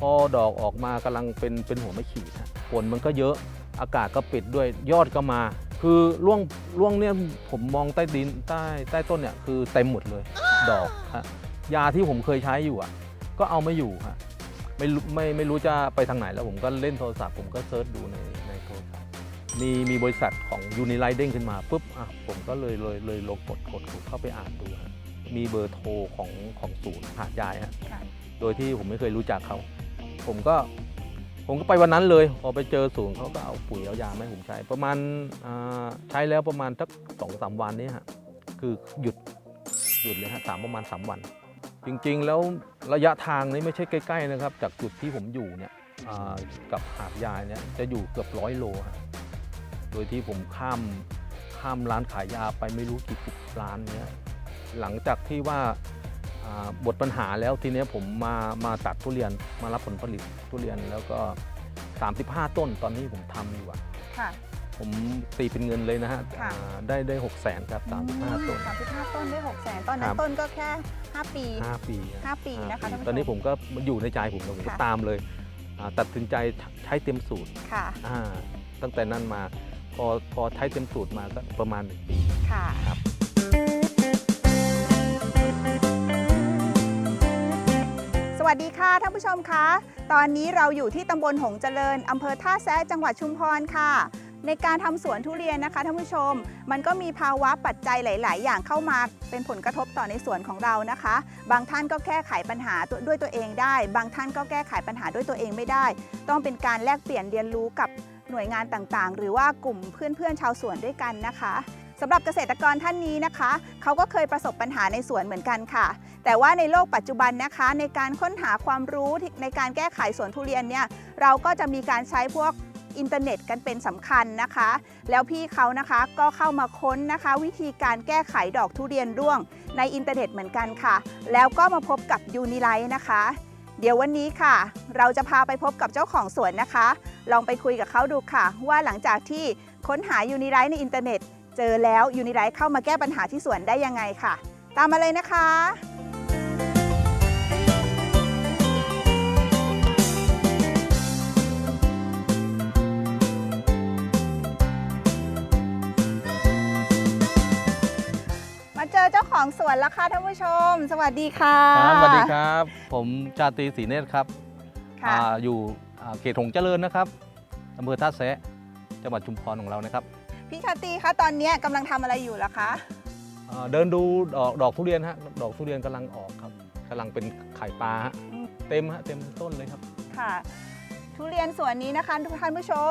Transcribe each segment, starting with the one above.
พอดอกออกมากำลังเป็นเป็นหัวไม่ขีดฮะฝนมันก็เยอะอากาศก็ปิดด้วยยอดก็มา คือร่วงร่วงเนี่ยผมมองใต้ดินใต้ใต้ต้นเนี่ยคือเต็มหมดเลย ดอกฮะยาที่ผมเคยใช้อยู่อะ ก็เอาไม่อยู่ฮะไม่รู้ไม่ไม่รู้จะไปทางไหนแล้วผมก็เล่นโทรศัพท์ผมก็เซิร์ชดูในในโทรศัพท์มีมีบริษัทของยูนิไลเด้งขึ้นมาปุ๊บอะผมก็เลยเลยเลยลงกดกดเข้าไปอ่านดูฮะ มีเบอร์โทรของของศูนย์หาดยายฮะค่ะโดยที่ผมไม่เคยรู้จักเขา ผมก็ผมก็ไปวันนั้นเลยพอไปเจอศูนย์เขาก็เอาปุ๋ยเอายามาให้ผมใช้ ประมาณอ่าใช้แล้วประมาณสักสองสามวันนี้ฮะคือหยุดหยุดเลยฮะสามประมาณสามวัน จริงๆแล้วระยะทางนี้ไม่ใช่ใกล้ๆนะครับ จากจุดที่ผมอยู่เนี่ยอ่ากับหาดยายเนี่ยจะอยู่เกือบร้อยโลฮะโดยที่ผมข้ามข้ามร้านขายยาไปไม่รู้กี่สิบร้านเนี่ย หลังจากที่ว่าอ่าบทปัญหาแล้วทีเนี้ยผมมามาตัดทุเรียนมารับผลผลิตทุเรียนแล้วก็ 35 ต้นตอนนี้ผมทำอยู่อะค่ะผมตีเป็นเงินเลยนะฮะค่ะอ่าได้ได้6แสนครับ35 ต้นสามสิบห้าต้นได้หกแสนตอนนั้ครันบต้นก็แค่ห้าปี 5 ปีอะห้าปีนะคะห้าท่านผู้ชมตอนนี้ผมก็มันอยู่ในใจผมแล้วผมก็ค่ะตามเลยอ่าตัดสินใจใช้เต็มสูตรค่ะอ่าตั้งแต่นั้นมาพอพอใช้เต็มสูตรมาก็ประมาณหนึ่งปีค่ะครับ วัสดีค่ะท่านผู้ชมคะ ตอนนี้เราอยู่ที่ตำบลหงเจริญอำเภอท่าแซะจังหวัดชุมพรค่ะ ในการทำสวนทุเรียนนะคะท่านผู้ชม มันก็มีภาวะปัจจัยหลาย ๆ อย่างเข้ามาเป็นผลกระทบต่อในสวนของเรานะคะ บางท่านก็แก้ไขปัญหาด้วยตัวเองได้ บางท่านก็แก้ไขปัญหาด้วยตัวเองไม่ได้ ต้องเป็นการแลกเปลี่ยนเรียนรู้กับหน่วยงานต่าง ๆ หรือว่ากลุ่มเพื่อน ๆ ชาวสวนด้วยกันนะคะ สำหรับเกษตรกรท่านนี้นะคะ เขาก็เคยประสบปัญหาในสวนเหมือนกันค่ะ แต่ว่าในโลกปัจจุบันนะคะ ในการค้นหาความรู้ในการแก้ไขสวนทุเรียนเนี่ยเราก็จะมีการใช้พวกอินเทอร์เน็ตกันเป็นสำคัญนะคะ แล้วพี่เขานะคะก็เข้ามาค้นนะคะ วิธีการแก้ไขดอกทุเรียนร่วงในอินเทอร์เน็ตเหมือนกันค่ะ แล้วก็มาพบกับยูนิไลท์นะคะ เดี๋ยววันนี้ค่ะ เราจะพาไปพบกับเจ้าของสวนนะคะ ลองไปคุยกับเขาดูค่ะ ว่าหลังจากที่ค้นหายูนิไลท์ในอินเทอร์เน็ต เจอแล้วยูนิไลท์เข้ามาแก้ปัญหาที่สวนได้ยังไงค่ะ ตามมาเลยนะคะมาเจอเจ้าของสวนแล้วค่ะท่านผู้ชม สวัสดีค่ะครับสวัสดีครับ ผมชาตรีศรีเนตรครับค่ะอ่าอยู่อ่าเขตหงส์เจริญนะครับอำเภอท่าแซะจังหวัดชุมพรของเรานะครับ พี่ชาตรีคะตอนนี้กำลังทำอะไรอยู่ล่ะคะอ่าเดินดูดอกดอกทุเรียนฮะดอกทุเรียนกำลังออกครับกำลังเป็นไข่ปลาฮะอืมเต็มฮะเต็มต้นเลยครับ ค่ะ ทุเรียนสวนนี้นะคะทุกท่านผู้ชม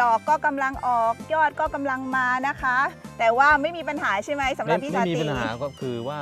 ดอกก็กำลังออกยอดก็กำลังมานะคะ แต่ว่าไม่มีปัญหาใช่ไหมสำหรับไม่พี่ไม่ชาตมีรีปัญหาก็คือว่า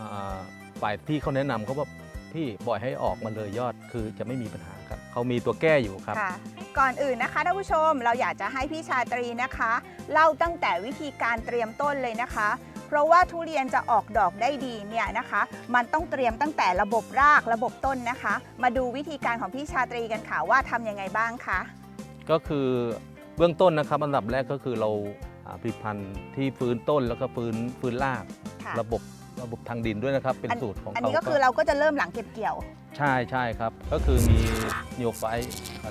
อ่าฝ่ายที่เขาแนะนำเขาบอกพี่ปล่อยให้ออกมาเลยยอดคือจะไม่มีปัญหาครับ เขามีตัวแก้อยู่ครับ ค่ะก่อนอื่นนะคะท่านผู้ชมเราอยากจะให้พี่ชาตรีนะคะเล่าตั้งแต่วิธีการเตรียมต้นเลยนะคะ เพราะว่าทุเรียนจะออกดอกได้ดีเนี่ยนะคะ มันต้องเตรียมตั้งแต่ระบบรากระบบต้นนะคะ มาดูวิธีการของพี่ชาตรีกันค่ะว่าทำยังไงบ้างคะก็คือเบื้องต้นนะครับอันดับแรกก็คือเราอ่าผลิตภัณฑ์ที่ฟื้นต้นแล้วก็ฟื้นฟื้นราก ค่ะระบบระบบทางดินด้วยนะครับ เป็นอันสูตรของอันเขานี้ก็คือเราก็จะเริ่มหลังเก็บเกี่ยว ใช่ใช่ครับ ก็คือมีนิโอไฟ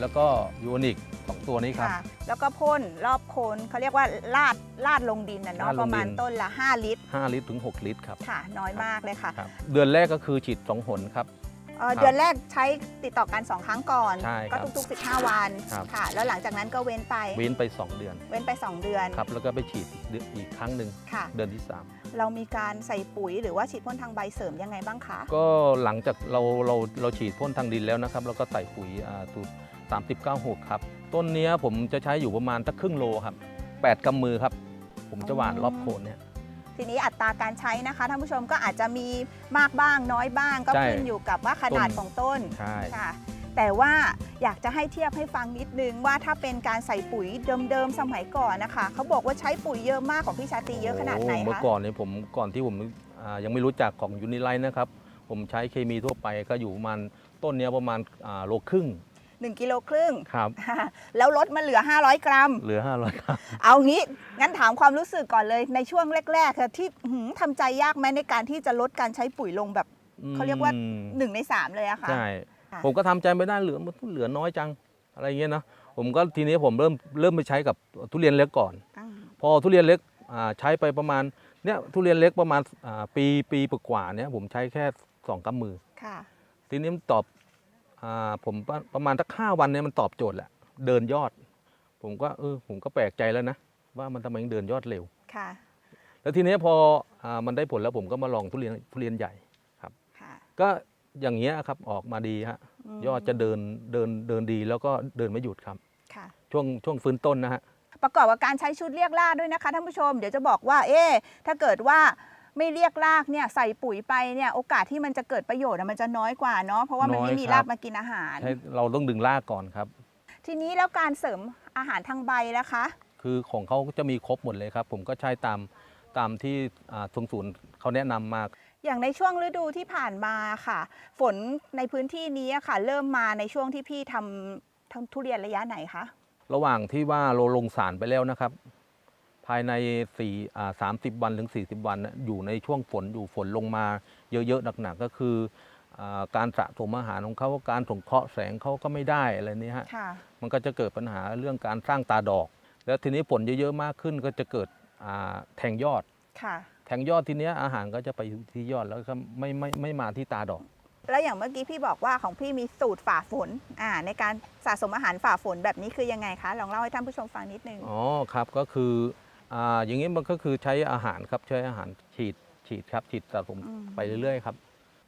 แล้วก็ยูนิคสองตัวนี้ครับ ค่ะ แล้วก็พ่นรอบโคนเขาเรียกว่าลาดลาดลงดินนะเนาะลาดลงดิน ประมาณต้นละ 5 ลิตร 5 ลิตรถึง 6 ลิตรครับ ค่ะ น้อยมากเลยค่ะ ครับ เดือนแรกก็คือฉีด2หนครับ เอ่อครับเดือนแรกใช้ติดต่อกัน 2 ครั้งก่อน ใช่ครัก็บทุกๆ 15 วันครับ ค่ะ แล้วหลังจากนั้นก็เว้นไป เว้นไป 2 เดือนเว้นไป 2 เดือนครับแล้วก็ไปฉีดอีกเดือนอีกครั้งหนึ่งค่ะ เดือนที่ เรามีการใส่ปุ๋ยหรือว่าฉีดพ่นทางใบเสริมยังไงบ้างคะ 3 ก็หลังจากเราเราเราฉีดพ่นทางดินแล้วนะครับ แล้วก็ใส่ปุ๋ยอ่าสูตร39หกครับ ต้นเนี้ยผมจะใช้อยู่ประมาณตักครึ่งโลครับ 8กำมือครับ ผมจะหว่านรอบโคนเนี่ย ทีนี้อัตราการใช้นะคะท่านผู้ชมก็อาจจะมีมากบ้างน้อยบ้างก็ใช่ขึ้นอยู่กับว่าขนาดต้น ของต้นใช่ ค่ะ แต่ว่าอยากจะให้เทียบให้ฟังนิดนึงว่าถ้าเป็นการใส่ปุ๋ยเดิมๆสมัยก่อนนะคะเขาบอกว่าใช้ปุ๋ยเยอะมากของพี่ชาตรีเยอะขนาดไหนโอ้เมื่อคะก่อนเนี่ยผมก่อนที่ผมอ่ายังไม่รู้จักของยูนิไลท์นะครับ ผมใช้เคมีทั่วไปก็อยู่ประมาณต้นเนี้ยประมาณอ่าโลครึ่ง 1กิโลครึ่งครับ แล้วลดมาเหลือ 500 กรัม เหลือ 500ครับ เอางี้งั้นถามความรู้สึกก่อนเลยในช่วงแรกๆค่ะที่หืมทำใจยากไหมในการที่จะลดการใช้ปุ๋ยลงแบบเขาเรียกว่าอืม1ใน 3 เลยอะค่ะ ใช่ ค่ะ ผมก็ทำใจไม่ได้เหลือเหลือน้อยจังอะไรเงี้ยเนาะผมก็ทีนี้ผมเริ่มเริ่มไปใช้กับทุเรียนเล็กก่อน อ่าพอทุเรียนเล็กอ่าใช้ไปประมาณเนี่ยทุเรียนเล็กประมาณอ่าปีปีกว่าๆเนี่ยผมใช้แค่สองกำมือ ค่ะ ทีนี้มันตอบอา ผมประประมาณสักห้าวันเนี่ยมันตอบโจทย์แหละเดินยอด ผมก็เออผมก็แปลกใจแล้วนะ ว่ามันทำไมถึงเดินยอดเร็วค่ะแล้วทีนี้พออามันได้ผลแล้วผมก็มาลองทุเรียนทุเรียนใหญ่ค่ะ ก็อย่างเงี้ยครับออกมาดีฮะมยอดจะเดินเดินเดินดีแล้วก็เดินไม่หยุดครับ ค่ะ ช่วงช่วงฟื้นต้นนะฮะ ประกอบกับการใช้ชุดเรียกล่ากด้วยนะคะท่านผู้ชม เดี๋ยวจะบอกว่า เอ๊ะถ้าเกิดว่า ไม่เรียกลากเนี่ยใส่ปุ๋ยไปเนี่ยโอกาสที่มันจะเกิดประโยชน์อะมันจะน้อยกว่าเนาะเพราะว่ามันน้อยไม่มีครับรากมากินอาหาร ให้เราต้องดึงรากก่อนครับ ทีนี้แล้วการเสริมอาหารทางใบนะคะ คือของเขาจะมีครบหมดเลยครับ ผมก็ใช้ตามตามที่อ่าทรงศูนย์เขาแนะนำมา อย่างในช่วงฤดูที่ผ่านมาค่ะ ฝนในพื้นที่นี้อะค่ะ เริ่มมาในช่วงที่พี่ทำทำทุเรียนระยะไหนคะ ระหว่างที่ว่าเราลงสารไปแล้วนะครับ ภายใน4อ่า30 วันถึง 40 วันน่ะอยู่ในช่วงฝนอยู่ฝนลงมาเยอะๆหนักๆก็คืออาการสะสมอาหารของเขาการสงเคราะห์แสงเขาก็ไม่ได้อะไรเนี้ฮะค่ะ มันก็จะเกิดปัญหาเรื่องการสร้างตาดอก แล้วทีนี้ฝนเยอะๆมากขึ้นก็จะเกิดอ่าแทงยอด ค่ะ แทงยอดทีเนี้ยอาหารก็จะไปที่ยอดแล้วก็ไม่ไม่ไม่มาที่ตาดอก แล้วอย่างเมื่อกี้พี่บอกว่าของพี่มีสูตรฝ่าฝนอ่าในการสะสมอาหารฝ่าฝนแบบนี้คือยังไงคะ ลองเล่าให้ท่านผู้ชมฟังนิดนึง อ๋อครับก็คือ อ่าอย่างนี้มันก็คือใช้อาหารครับใช้อาหารฉีดฉีดครับฉีดสะสมอืม ไปเรื่อยๆครับ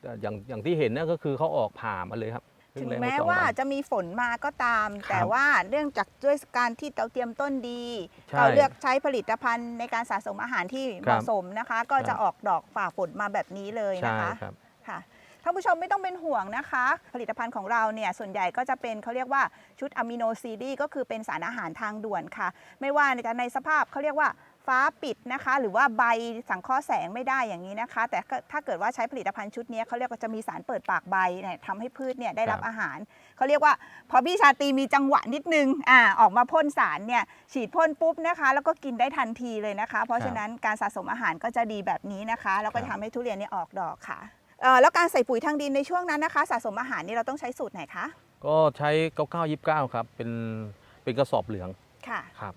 แต่อย่างอย่างที่เห็นเนี่ยก็คือเขาออกผ่ามาเลยครับถึงเร่แม้สอว่าวัน จะมีฝนมาก็ตาม ครับแต่ว่าเรื่องจากด้วยการที่เราเตรียมต้นดี ใช่เราเลือกใช้ผลิตภัณฑ์ในการสะสมอาหารที่เหครับมาะสมนะคะ ก็ครัจะบออกดอกฝ่าฝนมาแบบนี้เลยใช่นะคะครับ ค่ะท่านผู้ชมไม่ต้องเป็นห่วงนะคะ ผลิตภัณฑ์ของเราเนี่ยส่วนใหญ่ก็จะเป็นเขาเรียกว่าชุดอะมิโนซีดีก็คือเป็นสารอาหารทางด่วนค่ะ ไม่ว่าจะในสภาพเขาเรียกว่าฟ้าปิดนะคะ หรือว่าใบสังเคราะห์แสงไม่ได้อย่างนี้นะคะ แต่ก็ถ้าเกิดว่าใช้ผลิตภัณฑ์ชุดนี้เขาเรียกว่าจะมีสารเปิดปากใบเนี่ยทำให้พืชเนี่ยได้รับครับอาหาร เขาเรียกว่าพอพี่ชาตรีมีจังหวะนิดนึงอ่าออกมาพ่นสารเนี่ยฉีดพ่นปุ๊บนะคะ แล้วก็กินได้ทันทีเลยนะคะ เพราะฉะนั้นการสะสมอาหารก็จะดีแบบนี้นะคะ แล้วก็ครับทำให้ทุเรียนเนี่ยออกดอกค่ะ เอ่อแล้วการใส่ปุ๋ยทางดินในช่วงนั้นนะคะ สะสมอาหารนี่เราต้องใช้สูตรไหนคะก็ใช้9929ครับเป็นเป็นกระสอบเหลืองค่ะครับ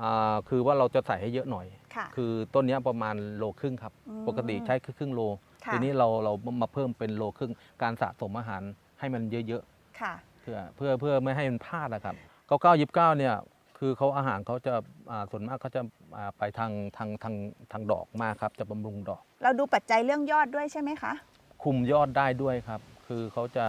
อ่าคือว่าเราจะใส่ให้เยอะหน่อย ค่ะ คือต้นเนี้ยประมาณโลครึ่งครับ อืมปกติใช้ครึ่งโล ค่ะ ทีนี้เราเรามาเพิ่มเป็นโลครึ่งการสะสมอาหารให้มันเยอะค่ะ ๆเพื่อเพื่อเพื่อไม่ให้มันพลาดนะครับ9929เนี่ย คือเขาอาหารเขาจะอ่าส่วนมากเขาจะอ่าไปทางทางทางทางดอกมากครับ จะบำรุงดอก เราดูปัจจัยเรื่องยอดด้วยใช่ไหมคะ คุมยอดได้ด้วยครับ คือเขาจะ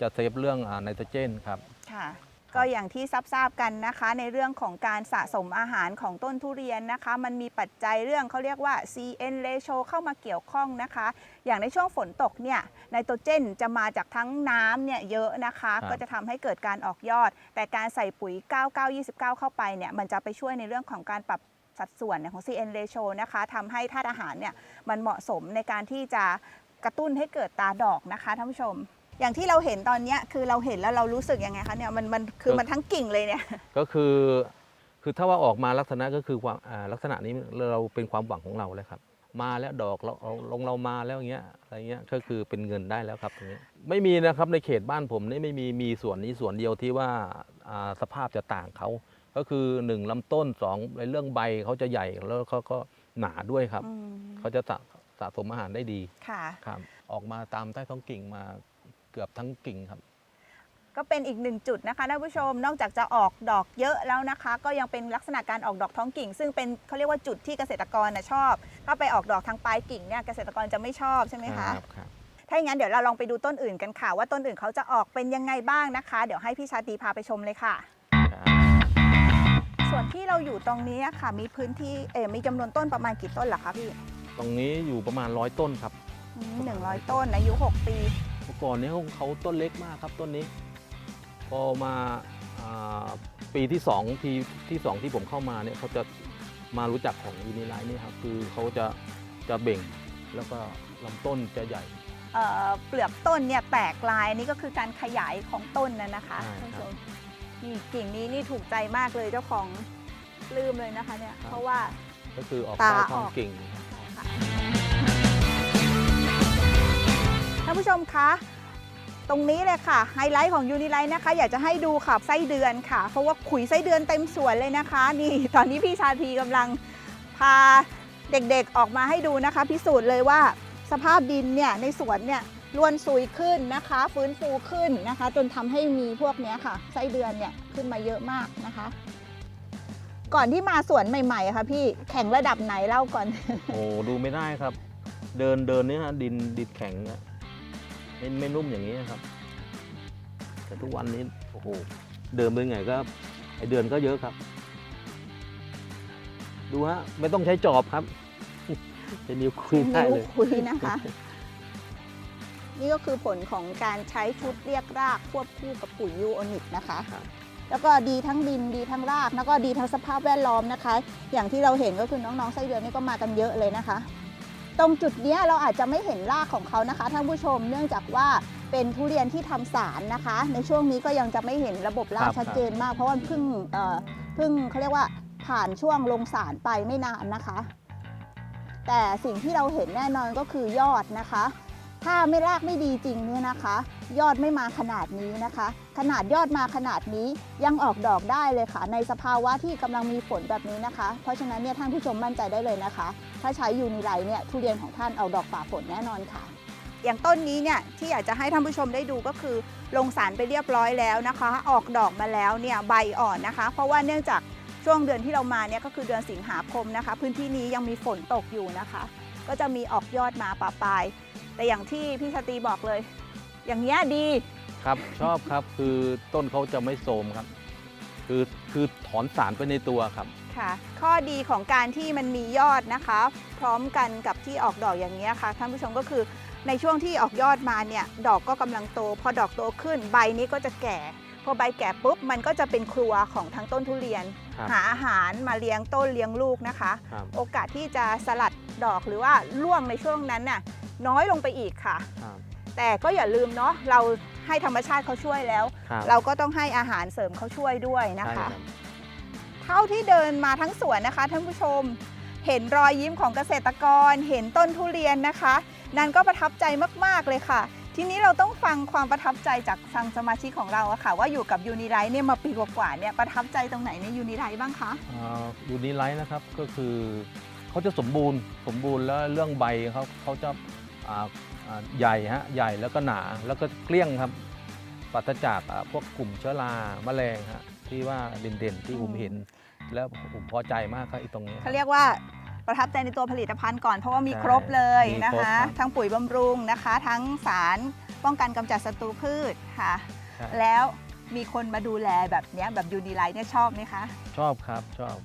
จะเซฟเรื่องไนโตรเจนครับ ค่ะ ก็อย่างที่ทราบๆกันนะคะ ในเรื่องของการสะสมอาหารของต้นทุเรียนนะคะ มันมีปัจจัยเรื่องเขาเรียกว่า CN ratio เข้ามาเกี่ยวข้องนะคะ อย่างในช่วงฝนตกเนี่ยไนโตรเจนจะมาจากทั้งน้ำเนี่ยเยอะนะคะครับก็จะทำให้เกิดการออกยอด แต่การใส่ปุ๋ย 9929 เข้าไปเนี่ยมันจะไปช่วยในเรื่องของการปรับสัดส่วนของ CN ratio นะคะทำให้ธาตุอาหารเนี่ยมันเหมาะสมในการที่จะกระตุ้นให้เกิดตาดอกนะคะท่านผู้ชม อย่างที่เราเห็นตอนเนี้ยคือเราเห็นแล้วเรารู้สึกยังไงคะเนี่ยมันมันคือมันทั้งกิ่งเลยเนี่ย ก็คือคือถ้าว่าออกมาลักษณะก็คือความอ่าลักษณะนี้เราเป็นความหวังของเราเลยครับ มาแล้วดอกเราเราลงเรามาแล้วอย่างเงี้ยอะไรเงี้ยก็คือเป็นเงินได้แล้วครับตรงนี้ไม่มีนะครับในเขตบ้านผมนี่ไม่มีมีส่วนนี้ส่วนเดียวที่ว่าอ่าสภาพจะต่างเขาก็คือหนึ่งลำต้นสองในเรื่องใบเขาจะใหญ่แล้วเขาก็หนาด้วยครับ อืมเขาจะสะสะสมอาหารได้ดีค่ะ ครับ ออกมาตามใต้ท้องกิ่งมา เกือบทั้งกิ่งครับ ก็เป็นอีกหนึ่งจุดนะคะท่านผู้ชมนอกจากจะออกดอกเยอะแล้วนะคะ ก็ยังเป็นลักษณะการออกดอกท้องกิ่ง ซึ่งเป็นเขาเรียกว่าจุดที่เกษตรกรนะชอบ ถ้าไปออกดอกทางปลายกิ่งเนี่ยเกษตรกรจะไม่ชอบใช่ไหมคะครับครับถ้าอย่างนั้นเดี๋ยวเราลองไปดูต้นอื่นกันค่ะ ว่าต้นอื่นเขาจะออกเป็นยังไงบ้างนะคะ เดี๋ยวให้พี่ชาตรีพาไปชมเลยค่ะครับส่วนที่เราอยู่ตรงนี้ค่ะ มีพื้นที่เออมีจำนวนต้นประมาณกี่ต้นเหรอคะพี่ตรงนี้อยู่ประมาณร้อยต้นครับ หนึ่งร้อยต้นอายุ 6 ปี เมื่อก่อนเนี้เขาเขาต้นเล็กมากครับต้นนี้ พอมาอ่าปีที่สองปีที่สองที่ผมเข้ามาเนี่ยเขาจะมารู้จักของยูนิไลท์นี่ครับคือเขาจะจะเบ่งแล้วก็ลำต้นจะใหญ่เอ่อเปลือกต้นเนี่ยแตกลายนี่ก็คือการขยายของต้นนะนะคะใช่ท่านผู้คชรับมนี่กิ่งนี้นี่ถูกใจมากเลยเจ้าของปลื้มเลยนะคะเนี่ยครับเพราะว่าก็คือออกตาใต้อท้องอกกิ่งานผู้ชมคะตรงนี้เลยค่ะไฮไลท์ของยูนิไลท์นะคะ อยากจะให้ดูค่ะไส้เดือนค่ะ เพราะว่าขุยไส้เดือนเต็มสวนเลยนะคะ นี่ตอนนี้พี่ชาทีกำลังพาเด็กๆออกมาให้ดูนะคะ พิสูจน์เลยว่าสภาพดินเนี่ยในสวนเนี่ยล้วนซุยขึ้นนะคะ ฟื้นฟูขึ้นนะคะ จนทำให้มีพวกนี้ค่ะไส้เดือนเนี่ยขึ้นมาเยอะมากนะคะ ก่อนที่มาสวนใหม่ ๆ ค่ะพี่แข่งระดับไหนเล่าก่อน โอ้ดูไม่ได้ครับ เดินเดินนี่ฮะดินดินแข็งอะ ไม่ไม่นุ่มอย่างนี้ครับ แต่ทุกวันนี้โอ้โหเดินไปไงก็ไอเดือนก็เยอะครับ ดูฮะไม่ต้องใช้จอบครับใช้นิ้วคุยได้นิ้วเลยคุยนะคะ นี่ก็คือผลของการใช้ชุดเรียกรากควบคู่กับปุ๋ยยูโอนิกนะคะครับแล้วก็ดีทั้งดินดีทั้งราก แล้วก็ดีทั้งสภาพแวดล้อมนะคะ อย่างที่เราเห็นก็คือน้องๆไส้เดือนนี่ก็มากันเยอะเลยนะคะ ตรงจุดเนี้ยเราอาจจะไม่เห็นรากของเขานะคะท่านผู้ชมเนื่องจากว่าเป็นทุเรียนที่ทำสารนะคะ ในช่วงนี้ก็ยังจะไม่เห็นระบบรากครับชัดเจนมาก เพราะว่าเพิ่งเอ่อเพิ่งเขาเรียกว่าผ่านช่วงลงสารไปไม่นานนะคะ แต่สิ่งที่เราเห็นแน่นอนก็คือยอดนะคะ ถ้าไม่รากไม่ดีจริงเนี่ยนะคะ ยอดไม่มาขนาดนี้นะคะ ขนาดยอดมาขนาดนี้ยังออกดอกได้เลยค่ะ ในสภาวะที่กำลังมีฝนแบบนี้นะคะ เพราะฉะนั้นเนี่ยท่านผู้ชมมั่นใจได้เลยนะคะ ถ้าใช้ยูนิไลเนี่ยทุเรียนของท่านเอาดอกฝ่าฝนแน่นอนค่ะ อย่างต้นนี้เนี่ยที่อยากจะให้ท่านผู้ชมได้ดูก็คือลงสารไปเรียบร้อยแล้วนะคะ ออกดอกมาแล้วเนี่ยใบอ่อนนะคะ เพราะว่าเนื่องจากช่วงเดือนที่เรามาเนี่ยก็คือเดือนสิงหาคมนะคะ พื้นที่นี้ยังมีฝนตกอยู่นะคะ ก็จะมีออกยอดมาปะปลาย แต่อย่างที่พี่ชาตรีบอกเลย อย่างเงี้ยดี ครับ ชอบครับคือต้นเขาจะไม่โทรมครับ คือคือถอนสารไปในตัวครับ ค่ะ ข้อดีของการที่มันมียอดนะคะ พร้อมกันกับที่ออกดอกอย่างนี้ยค่ะท่านผู้ชมก็คือในช่วงที่ออกยอดมาเนี่ยดอกก็กำลังโต พอดอกโตขึ้นใบนี้ก็จะแก่ พอใบแก่ปุ๊บมันก็จะเป็นครัวของทั้งต้นทุเรียน ครับ หาอาหารมาเลี้ยงต้นเลี้ยงลูกนะคะ ครับ โอกาสที่จะสลัดดอกหรือว่าร่วงในช่วงนั้นน่ะ น้อยลงไปอีกค่ะ ครับ แต่ก็อย่าลืมเนาะเราให้ธรรมชาติเขาช่วยแล้ว ครับเราก็ต้องให้อาหารเสริมเขาช่วยด้วยนะใช่คะ รับเท่าที่เดินมาทั้งสวนนะคะท่านผู้ชม เห็นรอยยิ้มของเกษตรกร เห็นต้นทุเรียนนะคะ นันก็ประทับใจมาก ๆ เลยค่ะ ทีนี้เราต้องฟังความประทับใจจากทางสมาชิกของเราอะค่ะ ว่าอยู่กับยูนิไลท์เนี่ยมาปีกว่าๆเนี่ยประทับใจตรงไหนในยูนิไลท์บ้างคะยูนิไลท์นะครับก็คือเขาจะสมบูรณ์สมบูรณ์แล้วเรื่องใบเขาเขาจะอ่าอ่า ใหญ่ฮะใหญ่แล้วก็หนาแล้วก็เกลี้ยงครับปราศจากอ่าพวกกลุ่มเชื้อราแมลงฮะที่ว่าเด่นๆที่ผมเห็น แล้วผมพอใจมากครับไอ้ตรงนี้ เขาเรียกว่าประทับใจในตัวผลิตภัณฑ์ก่อนเพราะว่ามีใช่ครบเลยมีนะครบคะครับทั้งปุ๋ยบำรุงนะคะ ทั้งสารป้องกันกำจัดศัตรูพืชค่ะ ใช่ แล้วมีคนมาดูแลแบบเนี้ยแบบยูนิไลท์เนี่ยชอบไหมคะ ชอบครับชอบ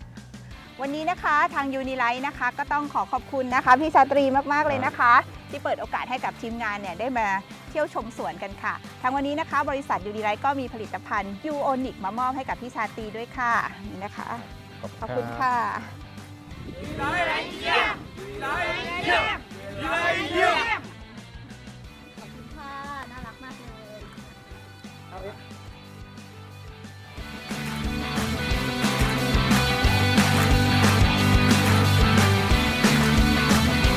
วันนี้นะคะทางยูนิไลท์นะคะ ก็ต้องขอขอบคุณนะคะ พี่ชาตรีมาก ๆ เลยนะคะ ที่เปิดโอกาสให้กับทีมงานเนี่ยได้มาเที่ยวชมสวนกันค่ะ ทางวันนี้นะคะ บริษัทยูดีไลท์ก็มีผลิตภัณฑ์ยูโอนิกมามอบให้กับพี่ชาตรีด้วยค่ะนี่นะคะ ขอบคุคุณณรับค่ะ United, yeah! United, yeah! United, yeah!